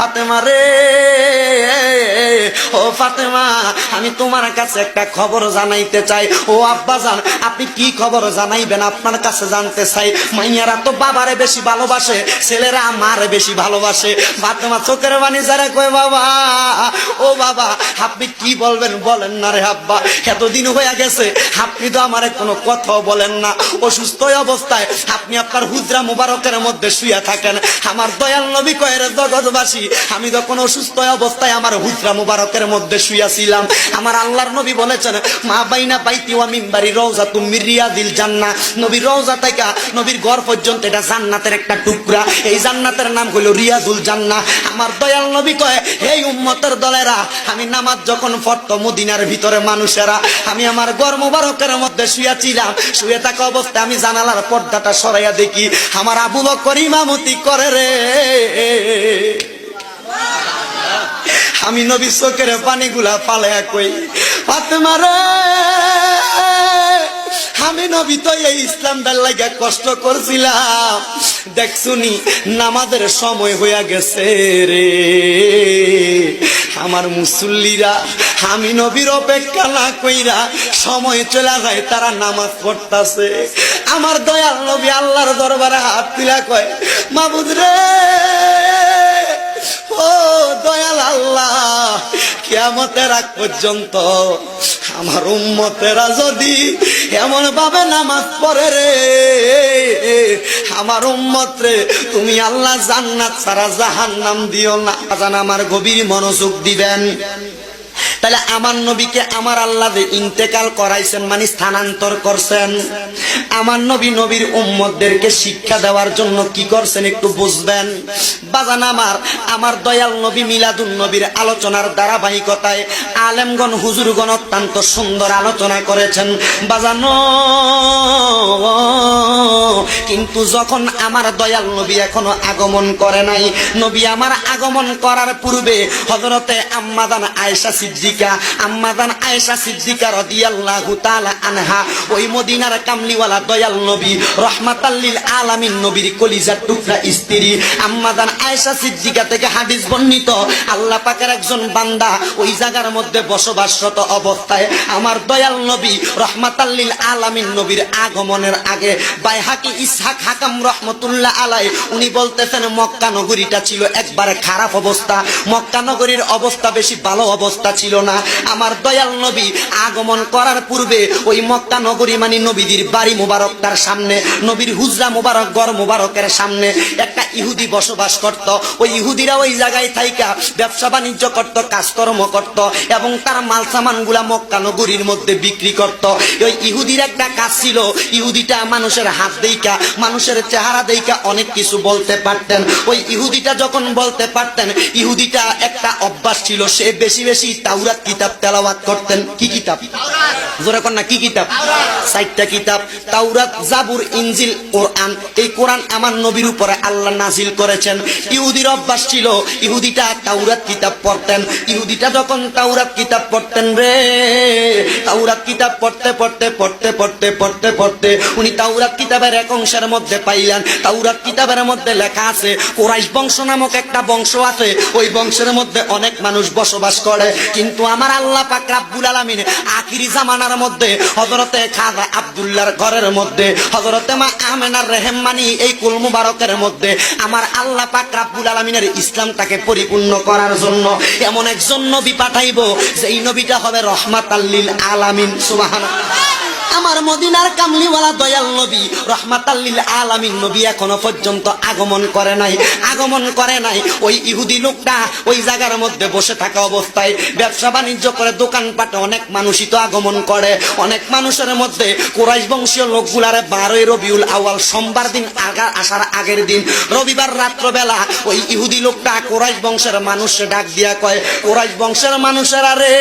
ফাতেমা রে। ও ফাতেমা, আমি তোমার কাছে একটা খবর জানাইতে চাই। ও আব্বা জান, আপনি কি খবর জানাইবেন? আপনার কাছে জানতে চাই। মাইয়ারা তো বাবারে বেশি ভালোবাসে, ছেলেরা মারে বেশি ভালোবাসে। ফাতেমা, চোখের বাণী যারা কয়, বাবা, ও বাবা, আপনি কি বলবেন? বলেন না রে আব্বা। এতদিন হয়ে গেছে, আপনি তো আমার কোনো কথাও বলেন না। অসুস্থ অবস্থায়, আপনি আপনার হুজরা মুবারকের মধ্যে শুয়ে থাকেন। আমার দয়াল নবী কয়ের জগৎবাসী, আমি যখন অসুস্থ অবস্থায় আমার হুজরা মুবারকের মধ্যে শুয়াছিলাম আমার আল্লাহর নবী বলেছেন, মা বাইনা বাইতি ওয়া মিম্বারি রওজা তুমি রিয়াদিল জান্নাহ নবীর রওজা থেকে নবীর ঘর পর্যন্ত এটা জান্নাতের একটা টুকরা। এই জান্নাতের নাম হলো রিয়াজুল জান্নাহ আমার দয়াল নবী কয় এই উম্মতের দলেরা, আমি নামাজ যখন পড়তো মদিনার ভিতরে মানুষেরা, আমি আমার গর মুবারকের মধ্যে শুয়েছিলাম শুয়ে থাকা অবস্থায় আমি জানালার পর্দাটা সরাইয়া দেখি, আমার আবু বকর ইমামতি করে রে। আমি নবী চোখের পানিগুলা পালায়া কই, ফাতেমা রে, আমি নবী তো এই ইসলাম ইসলামটার লাগে কষ্ট করছিলাম। দেখছুনি নামাজের সময় হইয়া গেছে রে। আমার মুসল্লিরা, আমি নবীর অপেক্ষা না কইরা সময় চলে যায়, তারা নামাজ পড়তাছে। আমার দয়াল নবী আল্লাহর দরবারে হাত তুলা কয়, মাবুদ রে, ও দয়াল আল্লাহ কেমতের আগ পর্যন্ত আমার উম্মতেরা যদি এমন ভাবে নামাজ পড়ে রে, আমার উম্মত রে, তুমি আল্লাহ জান্নাত সারা জাহান নাম দিও না। জান আমার গভীর মনোযোগ দিবেন। তাহলে আমার নবীকে আমার আল্লাহ যে ইন্তেকাল করাইছেন মানে স্থানান্তর করছেন। আমার নবী নবীর উম্মতদেরকে শিক্ষা দেওয়ার জন্য কি করছেন একটু বুঝবেন? বাজান আমার আমার দয়াল নবী মিলাদুন নবীর আলোচনার ধারাবাহিকতায় আলেমগণ, হুজুরগণ অত্যন্ত সুন্দর আলোচনা করেছেন। বাজানো, কিন্তু যখন আমার দয়াল নবী এখনও আগমন করে নাই, নবী আমার আগমন করার পূর্বে হজরতে আম্মাদান আয়েশা সিদ্দিকা আম্মাদান আয়েশা সিদ্দিকা রাদিয়াল্লাহু তাআলা আনহা, ওই মদিনার কামলিওয়ালা দয়াল নবী রহমাতাল্লিল আলামিন নবীর কলিজার টুকরা স্ত্রী। আম্মাদান আয়েশা সিদ্দিকা থেকে হাদিস বর্ণিত, আল্লাহ পাকের একজন বান্দা ওই জায়গার মধ্যে বসবাসরত অবস্থায় আমার দয়াল নবী রহমাতাল্লিল আলামিন নবীর আগমনের আগে বাইহাকি ইসহাক হাকাম রহমতুল্লাহ আলাই, উনি বলতেছেন, মক্কা নগরীটা ছিল একবারে খারাপ অবস্থা। মক্কা নগরীর অবস্থা বেশি ভালো অবস্থা ছিল না। আমার দয়াল নবী আগমন করার পূর্বে ওই মক্কা নগরী মানে নবীদের বাড়ি মুবারক তার সামনে, নবীর হুজরা মুবারক গড় মুবারকের সামনে একটা ইহুদি বসবাস করত। ওই ইহুদিরা ওই জায়গায় থাইকা ব্যবসা বাণিজ্য করত, কাজকর্ম করত এবং তার মাল সামানগুলা মক্কা নগরীর মধ্যে বিক্রি করত। ওই ইহুদির একটা কাজ ছিল, ইহুদিটা মানুষের হাত দেইকা, মানুষের চেহারা দেইকা অনেক কিছু বলতে পারতেন। ওই ইহুদিটা যখন বলতে পারতেন, ইহুদিটা একটা অভ্যাস ছিল, সে বেশি বেশি তাওরাত কিতাব তেলাওয়াত করতেন। কি কিতাব? পড়তে পড়তে পড়তে পড়তে পড়তে পড়তে উনি মধ্যে পাইলেন। তাওরাত কিতাবের মধ্যে লেখা আছে, কোরাইশ বংশ নামক একটা বংশ আছে। ওই বংশের মধ্যে অনেক মানুষ বসবাস করে। কিন্তু আমার আল্লাহ পাক রাব্বুল আলামিন আখিরি জামানার মধ্যে, হযরতে খাজা আব্দুল্লাহর ঘরের মধ্যে, হযরতে মা আমেনার রেহমানি এই কুল মুবারকের মধ্যে আমার আল্লাহ পাক রাব্বুল আলামিনের ইসলামটাকে পরিপূর্ণ করার জন্য এমন একজন নবী পাঠাইবো, যেই নবীটা হবে রহমাতাল্লিল আলামিন, সুবহানাল্লাহ। আমার মদিনার কামলিওয়ালা দয়াল নবী রহমাতাল্লিল আলামিন নবী এখনও পর্যন্ত আগমন করে নাই, আগমন করে নাই। ওই ইহুদি লোকটা ওই জায়গার মধ্যে বসে থাকা অবস্থায় ব্যবসা বাণিজ্য করে, দোকানপাটে অনেক মানুষই তো আগমন করে। অনেক মানুষের মধ্যে কোরাইশ বংশীয় লোকগুলারে বারোই রবিউল আওয়াল সোমবার দিন আগা আসার আগের দিন, রবিবার রাত্রবেলা ওই ইহুদি লোকটা কোরাইশ বংশের মানুষে ডাক দিয়া কয়, কোরাইশ বংশের মানুষেরা রে,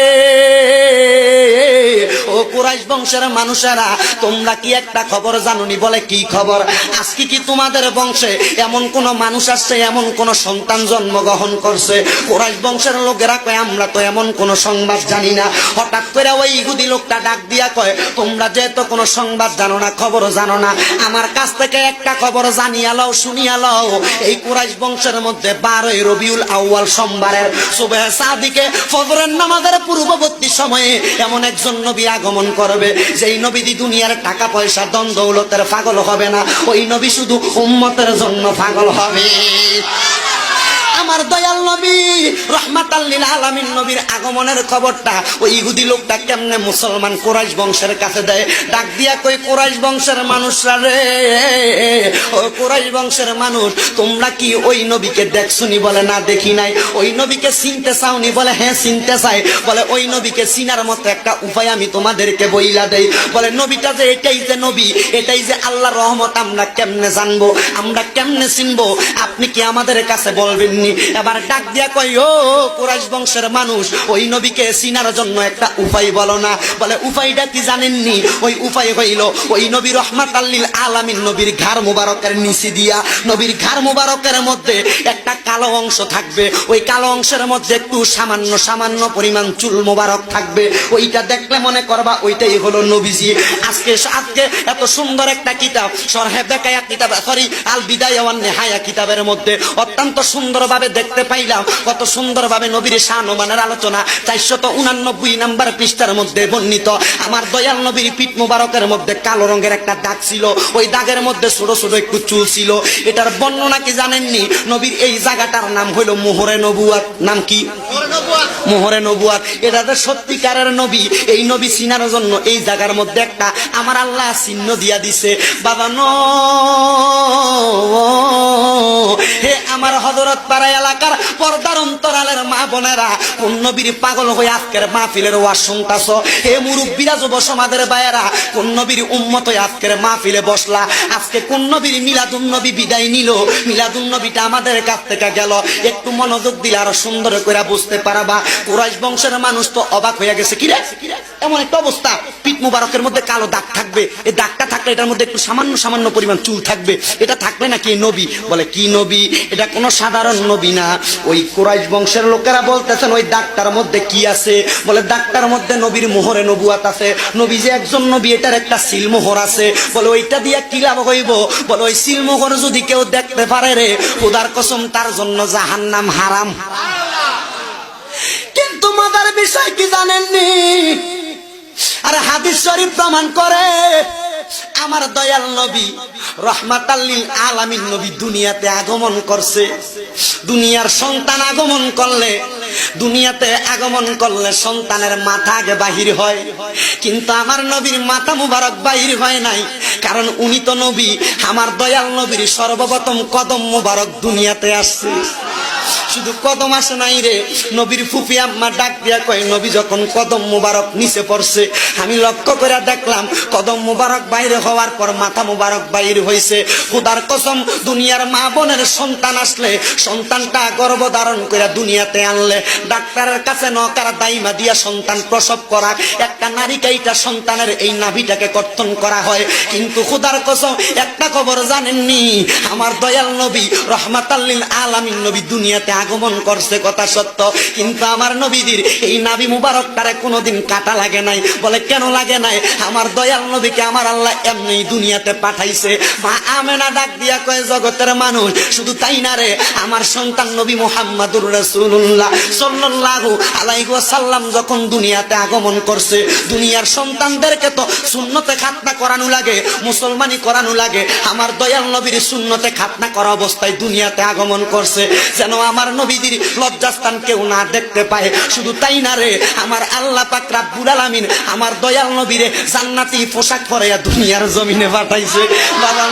ও কুরাইশ বংশের মানুষেরা, তোমরা কি একটা খবর জানুনি? বলে, কি খবর? আজকে কি তোমাদের বংশে এমন কোন মানুষ আসছে, এমন কোন সন্তান জন্মগ্রহণ করছে? কুরাইশ বংশের লোকেরা কয়, আমরা তো এমন কোন সংবাদ জানি না। হঠাৎ করে ওই ইহুদি লোকটা ডাক দিয়া কয়, তোমরা যেহেতু কোনো সংবাদ জানো না, খবর জানো না, আমার কাছ থেকে একটা খবর জানিয়া লও, শুনিয়া লও। এই কুরাইশ বংশের মধ্যে বারোই রবিউল আউয়াল সোমবারের সুবেহ সাদিকে ফজরের নামাজের পূর্ববর্তী সময়ে এমন একজন নবী আগমন করবে, যেই নবীদি দুনিয়ার টাকা পয়সা দন দৌলতের পাগল হবে না। ওই নবী শুধু উম্মতের জন্য পাগল হবে। আমার দয়াল নবী রহমাতাল্লিল আলামিন নবীর আগমনের খবরটা ওই ইহুদি লোকটা কেমনে মুসলমান কোরাইশ বংশের কাছে দেয়? ডাক দিয়া কই কোরাইশ বংশের মানুষরা রে, ও কোরাইশ বংশের মানুষ, তোমরা কি ওই নবীকে দেখছুনি বলে না দেখি নাই? ওই নবীকে চিনতে চাওনি বলে হ্যাঁ চিনতে চাই। বলে, ওই নবীকে চিনার মতো একটা উপায় আমি তোমাদেরকে বইলা দেই। বলে, নবীটা যে এটাই যে নবী, এটাই যে আল্লাহ রহমত, আমরা কেমনে জানব? আমরা কেমনে চিনবো? আপনি কি আমাদের কাছে বলবেননি? এবার ডাক দিয়া কই ও কুরাইশ বংশের মানুষ, ওই নবীকে চিনার জন্য একটা উপায় বলো না। বলে, উপায়টা কি জানেননি? ওই উপায় হইল, ওই নবী রহমাত আল্লিল আলামিন নবীর ঘাড় মুবারকের নিচে দিয়া, নবীর ঘাড় মুবারকের মধ্যে একটা কালো অংশ থাকবে। ওই কালো অংশের মধ্যে একটু সামান্য সামান্য পরিমাণ চুল মুবারক থাকবে। ওইটা দেখলে মনে করবা ওইটাই হলো নবীজি। আজকে আজকে এত সুন্দর একটা কিতাব, সরহে বেকায়া কিতাব, সরি, আল বিদায় নেহায়া কিতাবের মধ্যে অত্যন্ত সুন্দরভাবে দেখতে পাইলাম, কত সুন্দর ভাবে নবীর শাহনমানের আলোচনা। চারশত উনানব্বই নাম্বার পৃষ্ঠার মধ্যে বর্ণিত, আমার দয়াল নবীর পিঠ মুবারকের মধ্যে কালো রঙের একটা দাগ ছিল। ওই দাগের মধ্যে ছোট ছোট একটু চুল ছিল। এটার বর্ণনা কি জানেননি? নবীর এই জায়গাটার নাম হইল মোহরে নবুয়াত। নাম কি? মোহরে নবুয়াত। এটা যে সত্যিকারের নবী। এই নবী চিনার জন্য এই জায়গার মধ্যে একটা আমার আল্লাহ চিহ্ন দিয়া দিছে। বাবা, ন। হে আমার হজরত পাড়া এলাকার পর্দার অন্তরালের মা বোনেরা, কোন নবীর পাগল হয়ে আজকের মাহফিলের ওয়াজ শুনতাছ? হে মুরব্বীরা, যুব সমাজের বায়েরা কোন নবীর উম্মত আজকের মাহফিলে বসলা? আজকে কোন নবীর মিলাদুন নবী বিদায় নিল? মিলাদুন নবীটা আমাদের কাছ থেকে গেল। একটু মনোযোগ দিলে আরও সুন্দর করে বুঝতে পারবা। কুরাইশ বংশের মানুষ তো অবাক হয়ে গেছে। এমন একটা অবস্থা। মুবারকের মধ্যে কালো দাগ থাকবে। এই দাগটা থাকলে এটার মধ্যে একটু সামান্য সামান্য পরিমাণ চুল থাকবে। এটা নাকি এই নবী? বলে, কি নবী? এটা কোনো সাধারণ নবী না। ওই কুরাইশ বংশের লোকেরা বলতেছেন, ওই দাগটার মধ্যে কি আছে? বলে, দাগটার মধ্যে নবীর মোহরে নবুয়াত আছে। নবী যে একজন নবী, এটার একটা সিলমোহর আছে। বলে, ওইটা দিয়ে কি লাভ হইব? বলে, ওই সিলমোহর যদি কেউ দেখতে পারে রে উদার কসম, তার জন্য জাহান্নাম হারাম। মজার বিষয় কি জানেননি? আর হাদিস শরীফ প্রমাণ করে, আমার দয়াল নবী রহমাতাল্লিল আলামিন নবী দুনিয়াতে আগমন করছে। দুনিয়ার সন্তান আগমন করলে, দুনিয়াতে আগমন করলে সন্তানের মাথা আগে বাহির হয়। কিন্তু আমার নবীর মাথা মুবারক বাহির হয় নাই, কারণ উনি তো নবী, আমার দয়াল নবীর সর্বপ্রথম কদম মুবারক দুনিয়াতে আসছে। শুধু কদম আসে নাই রে। নবীর ফুফি আম্মা ডাক দিয়া কয়, নবী যখন কদম মুবারক নিচে পড়ছে, আমি লক্ষ্য করে দেখলাম কদম মুবারক বাইরে হওয়ার পর মাথা মুবারক বাইরে হয়েছে খুদার কসম, দুনিয়ার মা বোনের সন্তান আসলে, সন্তানটা গর্ব ধারণ করে দুনিয়াতে আনলে। ডাক্তারের কাছে নকার দাইমা দিয়া সন্তান প্রসব করা, একটা নারিকাইটা সন্তানের এই নাভিটাকে কর্তন করা হয়। কিন্তু খুদার কসম, একটা খবর জানেননি, আমার দয়াল নবী রহমাতাল্লিল আলামিন নবী দুনিয়াতে আগমন করছে কথা সত্য। কিন্তু আমার নবীদের এই নাবি মুবারকটারে কোনোদিন কাটা লাগে নাই। বলে, কেন লাগে নাই? আমার দয়াল নবীকে আমার আল্লাহ এমনি দুনিয়াতে পাঠাইছে। মা আমেনা ডাক দিয়া কয়, জগতের মানুষ, শুধু তাই না রে? আমার সন্তান নবী মোহাম্মদুর রাসূলুল্লাহ সাল্লাল্লাহু আলাইহি ওয়াসাল্লাম যখন দুনিয়াতে আগমন করছে, দুনিয়ার সন্তানদেরকে তো সুন্নতে খাতনা করানো লাগে, মুসলমানি করানো লাগে। আমার দয়াল নবীর সুন্নতে খাতনা করা অবস্থায় দুনিয়াতে আগমন করছে। যেন আমার নবীদের লজ্জাস্থান কেউ না দেখতে পায়। শুধু তাই না রে, আমার আল্লাহ পাক রাব্বুল আলামিন আমার দয়াল নবীরে জান্নাতি পোশাক পরাইয়া দুনিয়ার জমিনে পাঠাইছে। বাবা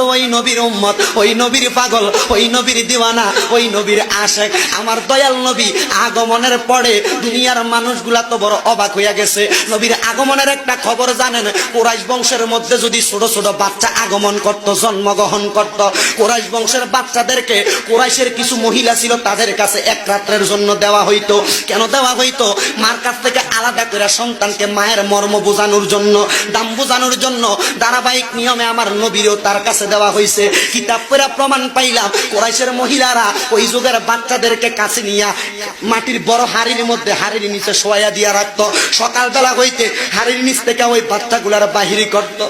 ওই নবীর উম্মত, ওই নবীর পাগল, ওই নবীর দিওয়ানা, ওই নবীর আশেক। আমার দয়াল নবী আগমনের পরে দুনিয়ার মানুষগুলা তো বড় অবাক হইয়া গেছে। নবীর আগমনের একটা খবর জানেন, কোরাইশ বংশের মধ্যে যদি ছোট ছোট বাচ্চা আগমন করত, জন্মগ্রহণ করত, কোরাইশ বংশের বাচ্চাদেরকে কোরাইশের কিছু মহিলা ছিল তাদের কাছে এক রাত্রের জন্য দেওয়া হইতো। কেন দেওয়া হইতো? মার কাছ থেকে আলাদা করে সন্তানকে মায়ের মর্ম বোঝানোর জন্য, দাম বোঝানোর জন্য। ধারাবাহিক নিয়মে আমার নবীরও তার কাছে দেওয়া হয়েছে কিতাব পড়া প্রমাণ পাইলাম, কোরাইশের মহিলারা ওই যুগের বাচ্চাদেরকে কাছে নিয়া মাটির বড় হাড়ির মধ্যে হাড়ির নিচে শোয়া দিয়া রাখতো। সকালবেলা হইতে হাড়ির নিচ থেকে ওই বাচ্চাগুলার বাহিরি করতো।